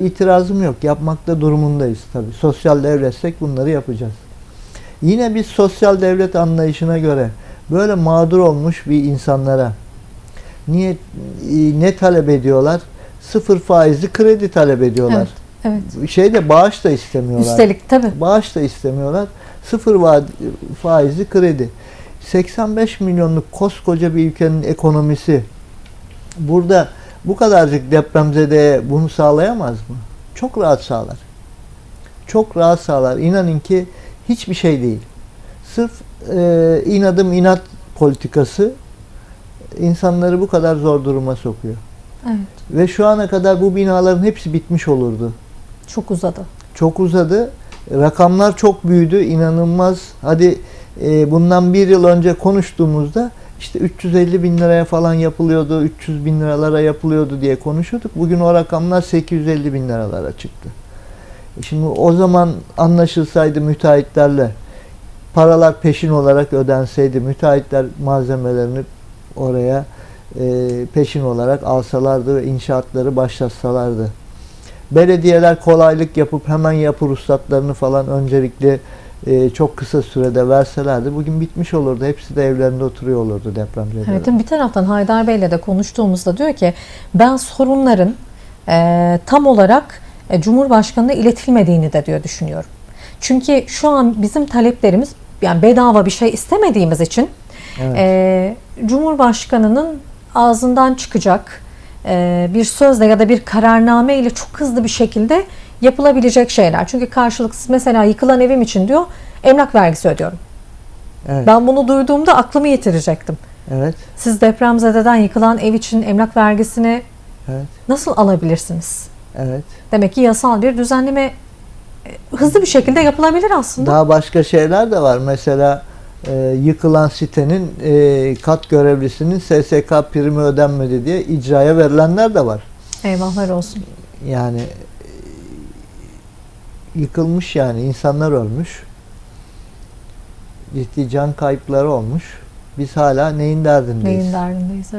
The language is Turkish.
İtirazım yok. Yapmakta durumundayız tabii. Sosyal devletsek bunları yapacağız. Yine biz sosyal devlet anlayışına göre böyle mağdur olmuş bir insanlara niye ne talep ediyorlar? Sıfır faizli kredi talep ediyorlar. Evet. Şeyde bağış da istemiyorlar. Üstelik tabii. Bağış da istemiyorlar. Sıfır faizli kredi. 85 milyonluk koskoca bir ülkenin ekonomisi burada bu kadarcık depremzede bunu sağlayamaz mı? Çok rahat sağlar. Çok rahat sağlar. İnanın ki hiçbir şey değil. Sırf e, inadım inat politikası insanları bu kadar zor duruma sokuyor. Evet. Ve şu ana kadar bu binaların hepsi bitmiş olurdu. Çok uzadı. Çok uzadı. Rakamlar çok büyüdü. inanılmaz. Hadi e, bundan bir yıl önce konuştuğumuzda işte 350 bin liraya falan yapılıyordu, 300 bin liralara yapılıyordu diye konuşuyorduk. Bugün o rakamlar 850 bin liralara çıktı. E Şimdi o zaman anlaşılsaydı müteahhitlerle paralar peşin olarak ödenseydi, müteahhitler malzemelerini oraya e, peşin olarak alsalardı ve inşaatları başlatsalardı. Belediyeler kolaylık yapıp hemen yapı ruhsatlarını falan öncelikle e, çok kısa sürede verselerdi bugün bitmiş olurdu. Hepsi de evlerinde oturuyor olurdu depremzedeler. Evet, bir taraftan Haydar Bey'le de konuştuğumuzda diyor ki ben sorunların e, tam olarak e, Cumhurbaşkanı'na iletilmediğini de diyor düşünüyorum. Çünkü şu an bizim taleplerimiz yani bedava bir şey istemediğimiz için Evet. e, Cumhurbaşkanı'nın ağzından çıkacak e, bir sözle ya da bir kararname ile çok hızlı bir şekilde yapılabilecek şeyler. Çünkü karşılıksız mesela yıkılan evim için diyor emlak vergisi ödüyorum. evet. Ben bunu duyduğumda aklımı yitirecektim. evet. Siz depremzededen yıkılan ev için emlak vergisini Evet. nasıl alabilirsiniz? Evet. Demek ki yasal bir düzenleme e, hızlı bir şekilde yapılabilir aslında. Daha başka şeyler de var. Mesela e, yıkılan sitenin e, kat görevlisinin SSK primi ödenmedi diye icraya verilenler de var. Eyvahlar olsun. Yani yıkılmış yani insanlar ölmüş. Ciddi can kayıpları olmuş. Biz hala neyin derdindeyiz? Neyin derdindeyiz?